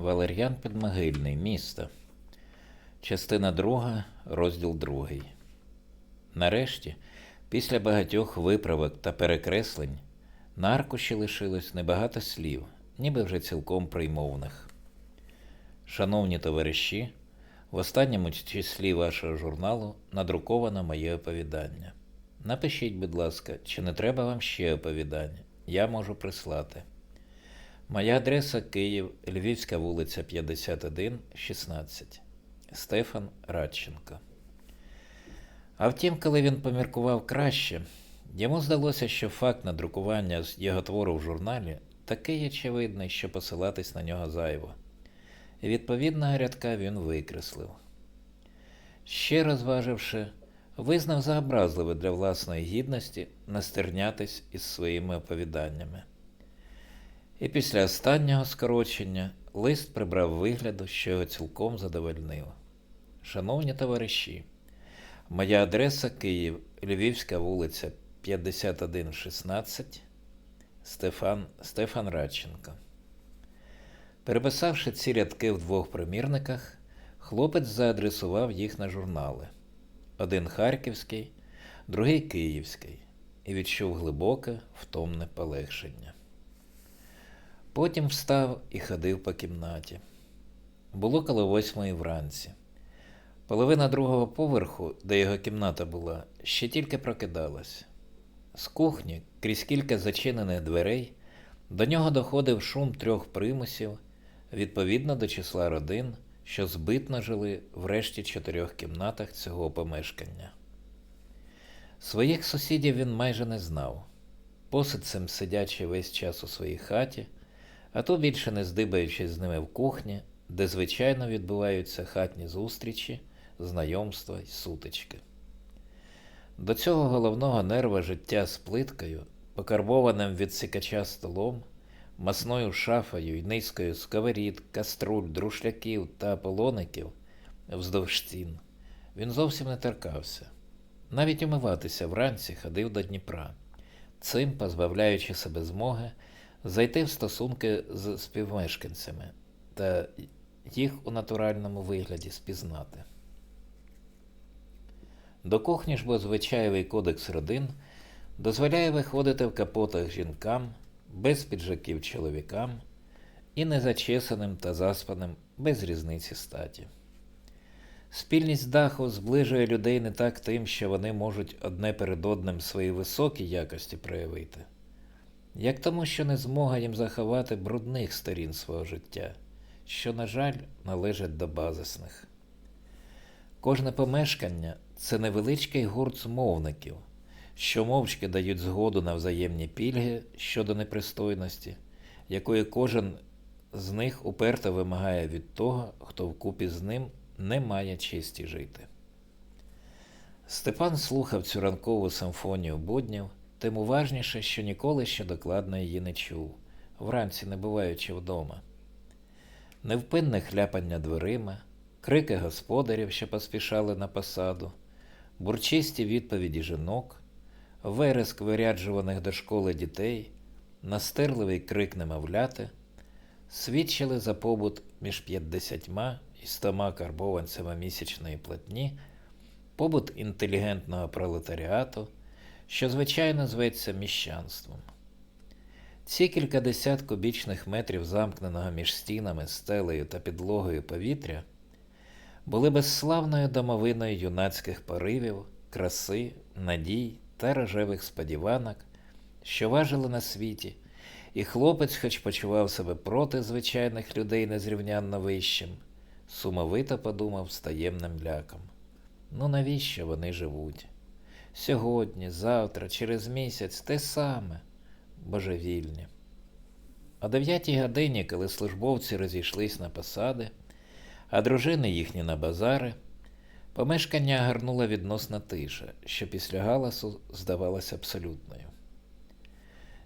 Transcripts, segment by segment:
Валер'ян Підмогильний. Місто. Частина 2, розділ 2. Нарешті, після багатьох виправок та перекреслень, на аркуші лишилось небагато слів, ніби вже цілком приймовних. Шановні товариші, в останньому числі вашого журналу надруковано моє оповідання. Напишіть, будь ласка, чи не треба вам ще оповідання? Я можу прислати. Моя адреса Київ, Львівська вулиця 51, 16. Стефан Радченко. А втім, коли він поміркував краще, йому здалося, що факт надрукування його твору в журналі такий очевидний, що посилатись на нього зайво. І відповідного рядка він викреслив. Ще розваживши, визнав за образливе для власної гідності настернятись із своїми оповіданнями. І після останнього скорочення лист прибрав вигляду, що його цілком задовольнив. Шановні товариші, моя адреса Київ, Львівська вулиця 5116, Стефан, Стефан Радченко. Переписавши ці рядки в двох примірниках, хлопець заадресував їх на журнали. Один харківський, другий київський, і відчув глибоке, втомне полегшення. Потім встав і ходив по кімнаті. Було коло восьмої вранці. Половина другого поверху, де його кімната була, ще тільки прокидалась. З кухні, крізь кілька зачинених дверей, до нього доходив шум трьох примусів, відповідно до числа родин, що збитно жили в решті чотирьох кімнатах цього помешкання. Своїх сусідів він майже не знав. Посидцем сидячи весь час у своїй хаті, а то більше не здибаючись з ними в кухні, де звичайно відбуваються хатні зустрічі, знайомства й сутички. До цього головного нерва життя з плиткою, покарбованим від сікача столом, масною шафою й низкою сковорід, каструль, друшляків та полоників вздовж стін, він зовсім не торкався. Навіть умиватися вранці ходив до Дніпра, цим позбавляючи себе змоги зайти в стосунки з співмешканцями та їх у натуральному вигляді спізнати. До кухні ж бо звичайний кодекс родин дозволяє виходити в капотах жінкам, без піджаків чоловікам і незачесаним та заспаним без різниці статі. Спільність даху зближує людей не так тим, що вони можуть одне перед одним свої високі якості проявити, як тому, що не змога їм заховати брудних сторін свого життя, що, на жаль, належать до базисних. Кожне помешкання це невеличкий гурт змовників, що мовчки дають згоду на взаємні пільги щодо непристойності, якої кожен з них уперто вимагає від того, хто вкупі з ним не має честі жити. Степан слухав цю ранкову симфонію буднів, тим уважніше, що ніколи ще докладно її не чув, вранці не буваючи вдома. Невпинне хляпання дверима, крики господарів, що поспішали на посаду, бурчисті відповіді жінок, вереск виряджуваних до школи дітей, настирливий крик немовляти, свідчили за побут між п'ятдесятьма і стома карбованцями місячної платні, побут інтелігентного пролетаріату, що звичайно зветься міщанством. Ці кількадесят кубічних метрів замкненого між стінами, стелею та підлогою повітря були безславною домовиною юнацьких поривів, краси, надій та рожевих сподіванок, що важили на світі, і хлопець, хоч почував себе проти звичайних людей незрівнянно вищим, сумовито подумав з таємним ляком. Ну навіщо вони живуть? Сьогодні, завтра, через місяць те саме божевільні. О дев'ятій годині, коли службовці розійшлись на посади, а дружини їхні на базари, помешкання гарнула відносна тиша, що після галасу здавалася абсолютною.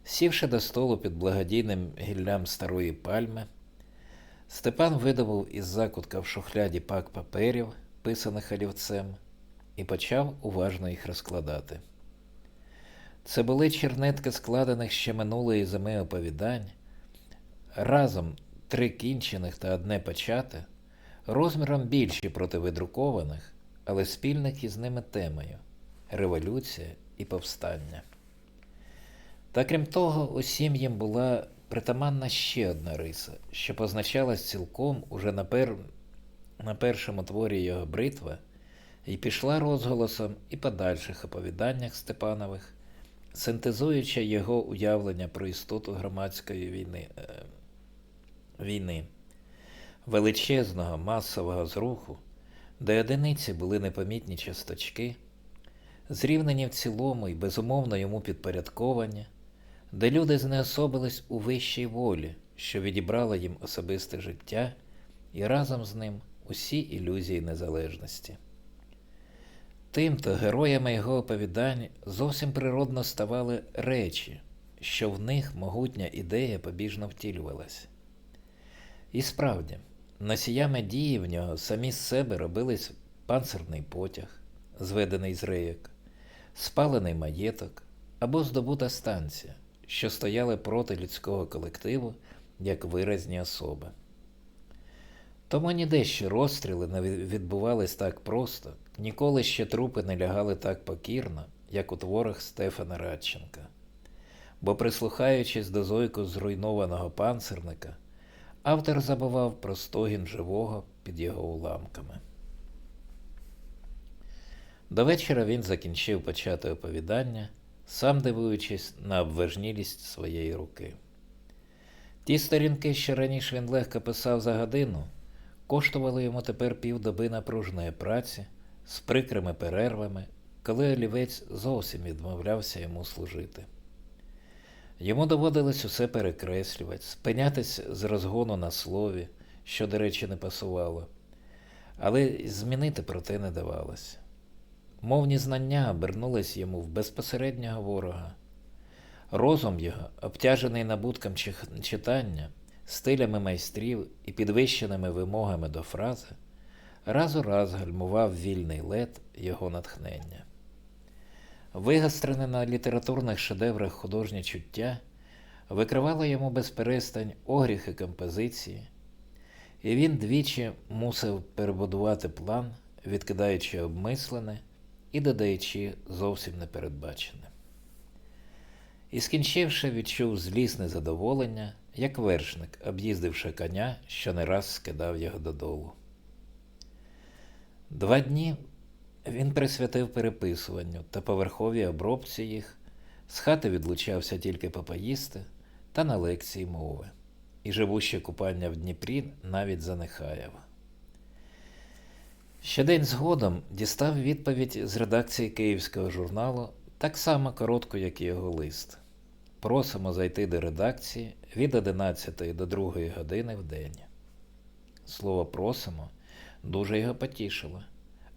Сівши до столу під благодійним гіллям старої пальми, Степан видобув із закутка в шухляді пак паперів, писаних олівцем, і почав уважно їх розкладати. Це були чернетки складених ще минулої зими оповідань, разом три кінчених та одне почате, розміром більші проти видрукованих, але спільних із ними темою революція і повстання. Та крім того, усім їм була притаманна ще одна риса, що позначалась цілком уже на, пер... на першому творі його бритва і пішла розголосом і подальших оповіданнях Степанових, синтезуючи його уявлення про істоту громадської війни, е, війни, величезного масового зруху, де одиниці були непомітні часточки, зрівнені в цілому і безумовно йому підпорядковані, де люди знеособились у вищій волі, що відібрала їм особисте життя і разом з ним усі ілюзії незалежності. Тимто героями його оповідань зовсім природно ставали речі, що в них могутня ідея побіжно втілювалась. І справді, носіями дії в нього самі з себе робились панцирний потяг, зведений з рейок, спалений маєток або здобута станція, що стояли проти людського колективу як виразні особи. Тому ніде ще розстріли не відбувались так просто, ніколи ще трупи не лягали так покірно, як у творах Стефана Радченка. Бо, прислухаючись до зойку зруйнованого панцирника, автор забував про стогін живого під його уламками. До вечора він закінчив почати оповідання, сам дивуючись на обважнілість своєї руки. Ті сторінки, що раніше він легко писав за годину, коштували йому тепер півдоби напруженої праці з прикрими перервами, коли олівець зовсім відмовлявся йому служити. Йому доводилось усе перекреслювати, спинятись з розгону на слові, що, до речі, не пасувало, але змінити проте не давалося. Мовні знання обернулись йому в безпосереднього ворога. Розум його, обтяжений набутком читання, стилями майстрів і підвищеними вимогами до фрази, раз у раз гальмував вільний лед його натхнення. Вигострене на літературних шедеврах художнє чуття викривало йому безперестань огріхи композиції, і він двічі мусив перебудувати план, відкидаючи обмислене і додаючи зовсім непередбачене. І скінчивши, відчув злісне задоволення, як вершник, об'їздивши коня, що не раз скидав його додолу. Два дні він присвятив переписуванню та поверховій обробці їх, з хати відлучався тільки попоїсти та на лекції мови, і живуще купання в Дніпрі навіть занехаяв. Ще день згодом дістав відповідь з редакції київського журналу, так само коротко, як і його лист. Просимо зайти до редакції від 11 до 2 години в день. Слово просимо дуже його потішило,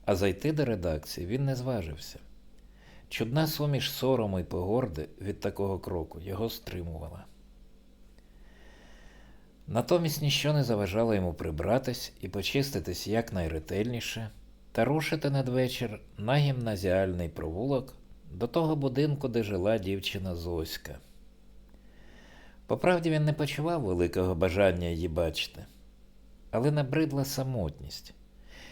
а зайти до редакції він не зважився. Чудна суміш сорому й погорди від такого кроку його стримувала. Натомість ніщо не заважало йому прибратись і почиститись якнайретельніше та рушити надвечір на гімназіальний провулок до того будинку, де жила дівчина Зоська. Поправді він не почував великого бажання її бачити, але набридла самотність,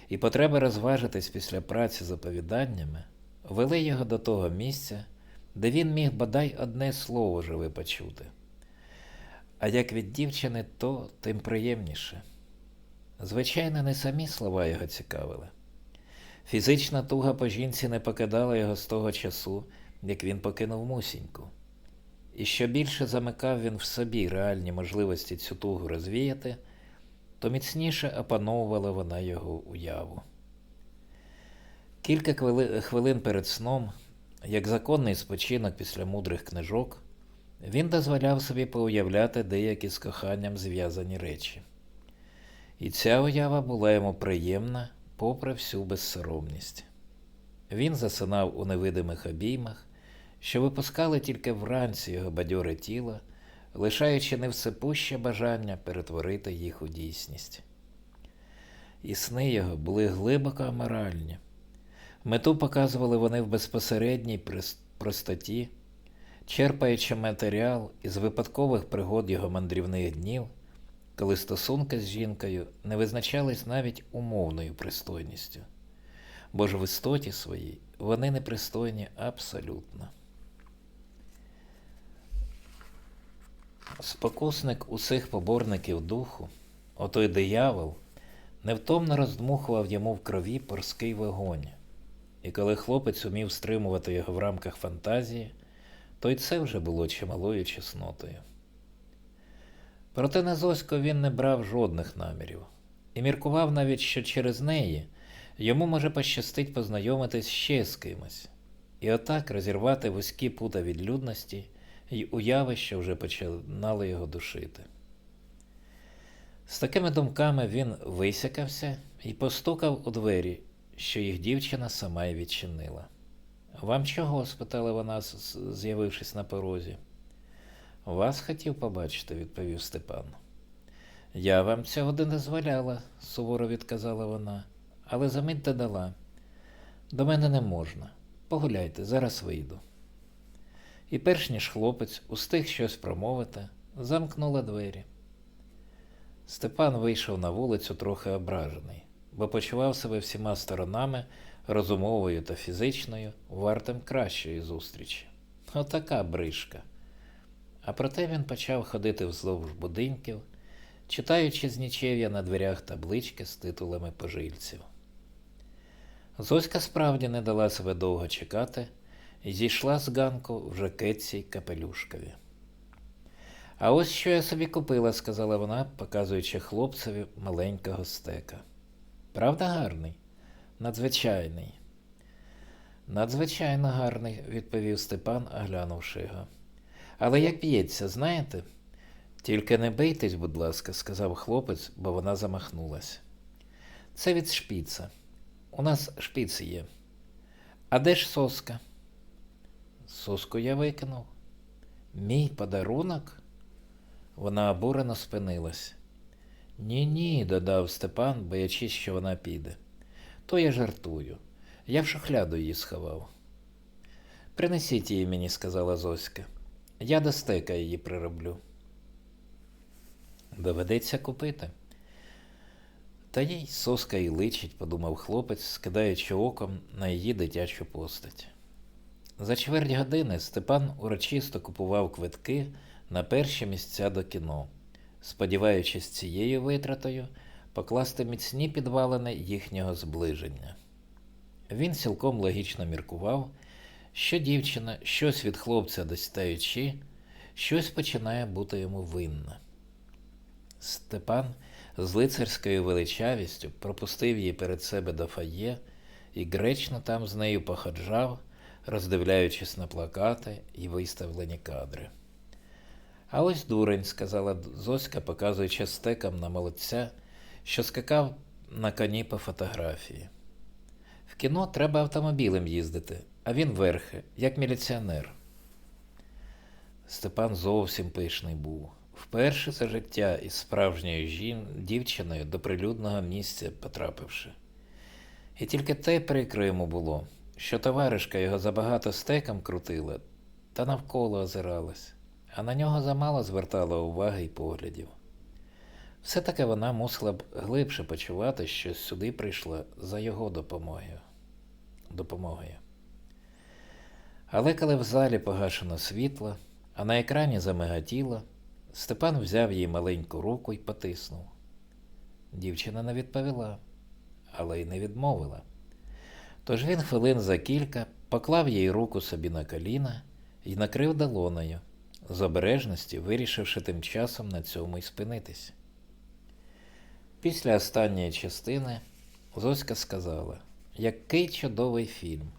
і потреба розважитись після праці з оповіданнями вели його до того місця, де він міг бодай одне слово живе почути. А як від дівчини, то тим приємніше. Звичайно, не самі слова його цікавили. Фізична туга по жінці не покидала його з того часу, як він покинув мусіньку. І що більше замикав він в собі реальні можливості цю тугу розвіяти, то міцніше опановувала вона його уяву. Кілька хвилин перед сном, як законний спочинок після мудрих книжок, він дозволяв собі поуявляти деякі з коханням зв'язані речі. І ця уява була йому приємна, попри всю безсоромність. Він засинав у невидимих обіймах, що випускали тільки вранці його бадьоре тіло, лишаючи невсепуще бажання перетворити їх у дійсність. І сни його були глибоко аморальні. Мету показували вони в безпосередній простоті черпаючи матеріал із випадкових пригод його мандрівних днів, коли стосунки з жінкою не визначались навіть умовною пристойністю, бо ж в істоті своїй вони непристойні абсолютно. Спокусник усіх поборників духу, отой диявол, невтомно роздмухував йому в крові порський вогонь. І коли хлопець умів стримувати його в рамках фантазії, то й це вже було чималою чеснотою. Проте на Зоську він не брав жодних намірів і міркував навіть, що через неї йому може пощастить познайомитись ще з кимось, і отак розірвати вузькі пута відлюдності й уяви, що вже починали його душити. З такими думками він висякався і постукав у двері, що їх дівчина сама й відчинила. Вам чого? спитала вона, з'явившись на порозі. Вас хотів побачити, відповів Степан. Я вам цього не дозволяла, суворо відказала вона, але замить додала. До мене не можна. Погуляйте, зараз вийду. І перш ніж хлопець устиг щось промовити, замкнула двері. Степан вийшов на вулицю трохи ображений, бо почував себе всіма сторонами, розумовою та фізичною, вартим кращої зустрічі. Отака бришка. А проте він почав ходити вздовж будинків, читаючи з нічев'я на дверях таблички з титулами пожильців. Зоська справді не дала себе довго чекати зійшла з ганку в жакетці капелюшкові. А ось що я собі купила, сказала вона, показуючи хлопцеві маленького стека. Правда, гарний? Надзвичайний. Надзвичайно гарний, відповів Степан, оглянувши його. Але як б'ється, знаєте? Тільки не бийтесь, будь ласка, сказав хлопець, бо вона замахнулась. Це від шпіца. У нас шпіц є. А де ж соска? Соску я викинув. Мій подарунок? Вона обурено спинилась. Ні, ні, додав Степан, боячись, що вона піде. То я жартую. Я в шухляду її сховав. Принесіть її мені, сказала Зоська. Я до стека її прироблю. Доведеться купити. Та їй соска і личить, подумав хлопець, скидаючи оком на її дитячу постать. За чверть години Степан урочисто купував квитки на перші місця до кіно, сподіваючись цією витратою покласти міцні підвалини їхнього зближення. Він цілком логічно міркував, що дівчина, щось від хлопця достаючи, щось починає бути йому винна. Степан з лицарською величавістю пропустив її перед себе до фає і гречно там з нею походжав, роздивляючись на плакати і виставлені кадри. А ось дурень, сказала Зоська, показуючи стеком на молодця, що скакав на коні по фотографії. В кіно треба автомобілем їздити, а він верхи, як міліціонер. Степан зовсім пишний був. Вперше за життя із справжньою жін... дівчиною до прилюдного місця потрапивши. І тільки те прикро йому було, що товаришка його забагато стеком крутила та навколо озиралась, а на нього замало звертала уваги й поглядів. Все-таки вона мусила б глибше почувати, що сюди прийшла за його допомогою. допомогою. Але коли в залі погашено світло, а на екрані замигатіло, Степан взяв їй маленьку руку і потиснув. Дівчина не відповіла, але й не відмовила. Тож він хвилин за кілька поклав їй руку собі на коліна і накрив долоною, з обережності вирішивши тим часом на цьому й спинитись. Після останньої частини Зоська сказала, який чудовий фільм.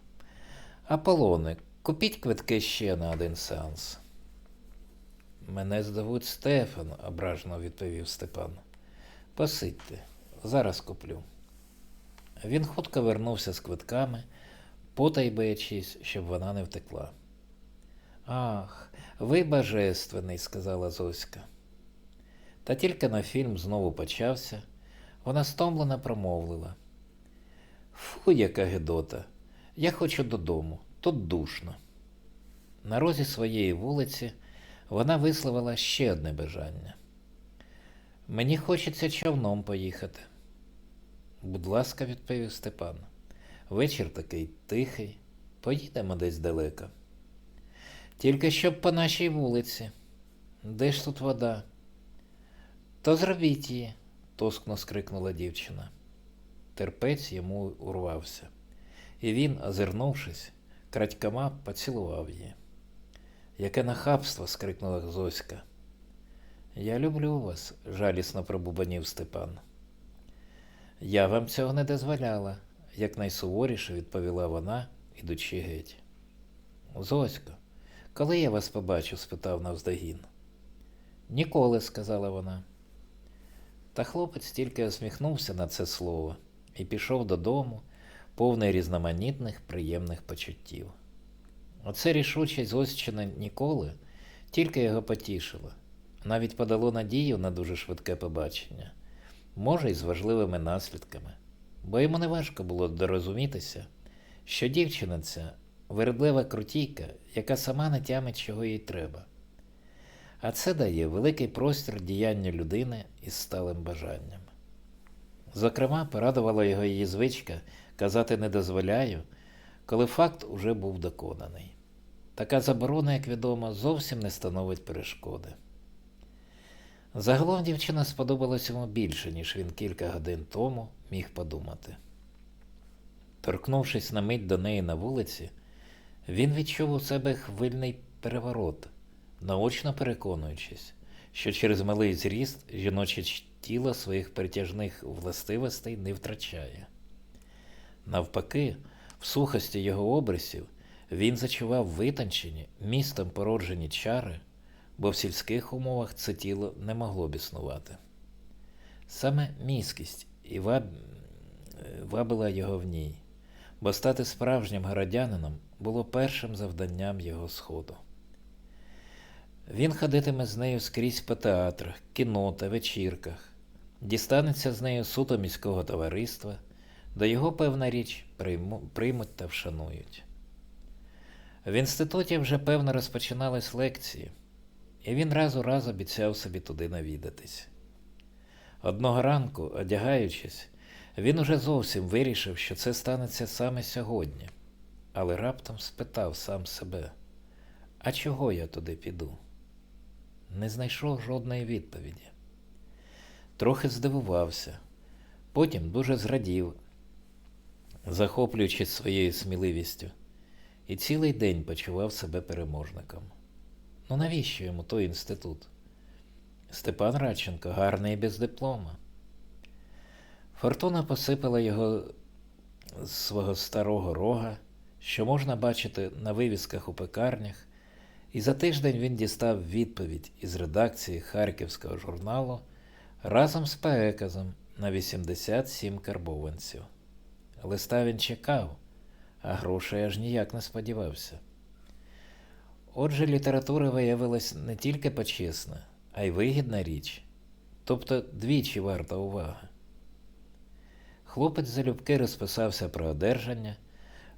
Аполоне, купіть квитки ще на один сеанс. Мене звуть Стефан, ображено відповів Степан. Посидьте, зараз куплю. Він хутко вернувся з квитками, потай боячись, щоб вона не втекла. Ах, ви божественний, сказала Зоська. Та тільки на фільм знову почався, вона стомлено промовлила. Фу, яка гидота. Я хочу додому, тут душно. На розі своєї вулиці вона висловила ще одне бажання. Мені хочеться човном поїхати. Будь ласка, відповів Степан. Вечір такий тихий, поїдемо десь далеко. Тільки щоб по нашій вулиці. Де ж тут вода? То зробіть її, тоскно скрикнула дівчина. Терпець йому урвався, і він, озирнувшись, крадькома поцілував її. Яке нахабство. скрикнула Зоська. Я люблю вас, жалісно пробубанів Степан. Я вам цього не дозволяла, якнайсуворіше відповіла вона, ідучи геть. Зосько, коли я вас побачу? спитав навздогін. Ніколи, сказала вона. Та хлопець тільки усміхнувся на це слово і пішов додому, повний різноманітних приємних почуттів. Оце рішучість Зосчина ніколи тільки його потішила, навіть подало надію на дуже швидке побачення, може, й з важливими наслідками, бо йому не важко було дорозумітися, що дівчина ця вередлива крутійка, яка сама не тямить, чого їй треба. А це дає великий простір діяння людини із сталим бажанням. Зокрема, порадувала його її звичка казати не дозволяю, коли факт уже був доконаний. Така заборона, як відомо, зовсім не становить перешкоди. Загалом дівчина сподобалась йому більше, ніж він кілька годин тому міг подумати. Торкнувшись на мить до неї на вулиці, він відчув у себе хвильний переворот, наочно переконуючись, що через малий зріст жіноче тіло своїх притяжних властивостей не втрачає. Навпаки, в сухості його обрисів він зачував витончені, містом породжені чари, бо в сільських умовах це тіло не могло б існувати. Саме міськість і ваб... вабила його в ній, бо стати справжнім городянином було першим завданням його сходу. Він ходитиме з нею скрізь по театрах, кіно та вечірках, дістанеться з нею суто міського товариства, де його, певна річ, прийму, приймуть та вшанують. В інституті вже певно розпочинались лекції, і він раз у раз обіцяв собі туди навідатись. Одного ранку, одягаючись, він уже зовсім вирішив, що це станеться саме сьогодні, але раптом спитав сам себе, а чого я туди піду? Не знайшов жодної відповіді. Трохи здивувався, потім дуже зрадів, захоплюючись своєю сміливістю, і цілий день почував себе переможником. Ну навіщо йому той інститут? Степан Радченко гарний без диплома. Фортуна посипала його з свого старого рога, що можна бачити на вивісках у пекарнях, і за тиждень він дістав відповідь із редакції Харківського журналу разом з переказом на 87 карбованців. Листа він чекав, а грошей аж ніяк не сподівався. Отже, література виявилась не тільки почесна, а й вигідна річ, тобто двічі варта уваги. Хлопець залюбки розписався про одержання,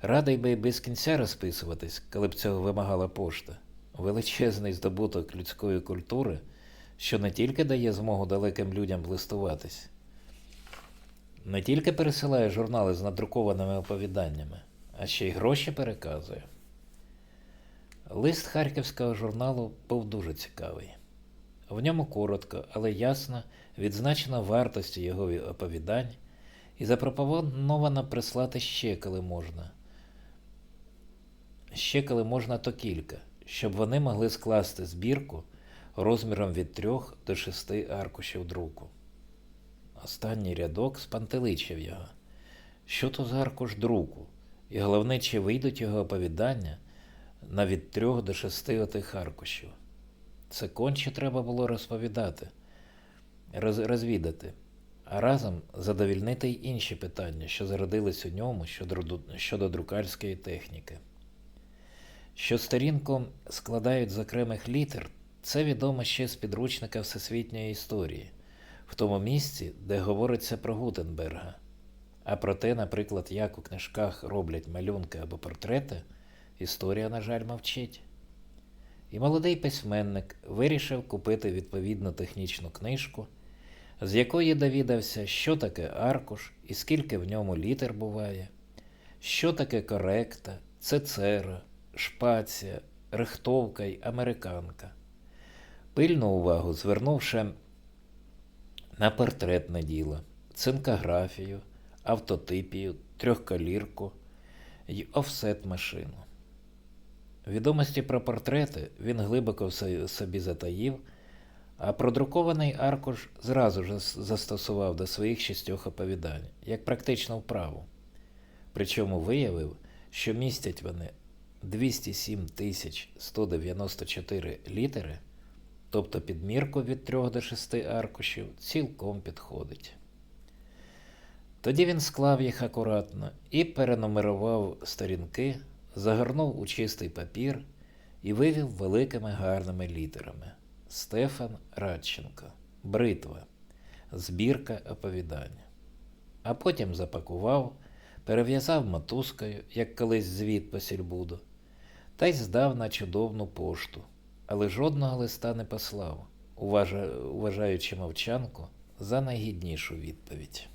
радий би й без кінця розписуватись, коли б цього вимагала пошта, величезний здобуток людської культури, що не тільки дає змогу далеким людям листуватись, не тільки пересилає журнали з надрукованими оповіданнями, а ще й гроші переказує. Лист харківського журналу був дуже цікавий. В ньому коротко, але ясно відзначено вартість його оповідань і запропоновано прислати ще коли можна. Ще коли можна, то кілька, щоб вони могли скласти збірку розміром від трьох до шести аркушів друку. Останній рядок спантеличив його. Що то за аркуш друку? І головне, чи вийдуть його оповідання на від трьох до шести отих аркушів. Це конче треба було розповідати, роз, розвідати, а разом задовільнити й інші питання, що зародились у ньому щодо, щодо друкарської техніки. Що сторінку складають з окремих літер, це відомо ще з підручника Всесвітньої історії, в тому місці, де говориться про Гутенберга. А про те, наприклад, як у книжках роблять малюнки або портрети, історія, на жаль, мовчить. І молодий письменник вирішив купити відповідну технічну книжку, з якої довідався, що таке аркуш і скільки в ньому літер буває, що таке коректа, цецера, шпація, рихтовка й американка. Пильну увагу звернувши на портретне діло, цинкографію, автотипію, трьохкалірку й офсет машину. Відомості про портрети він глибоко собі затаїв, а продрукований аркуш зразу ж застосував до своїх шістьох оповідань, як практичну вправу. Причому виявив, що містять вони 207 194 літери, тобто підмірку від 3 до 6 аркушів цілком підходить. Тоді він склав їх акуратно і перенумерував сторінки, загорнув у чистий папір і вивів великими гарними літерами Стефан Радченко, Бритва, збірка оповідань. А потім запакував, перев'язав мотузкою, як колись звіт по сільбуду, та й здав на чудовну пошту, але жодного листа не послав, уважа- вважаючи мовчанку за найгіднішу відповідь.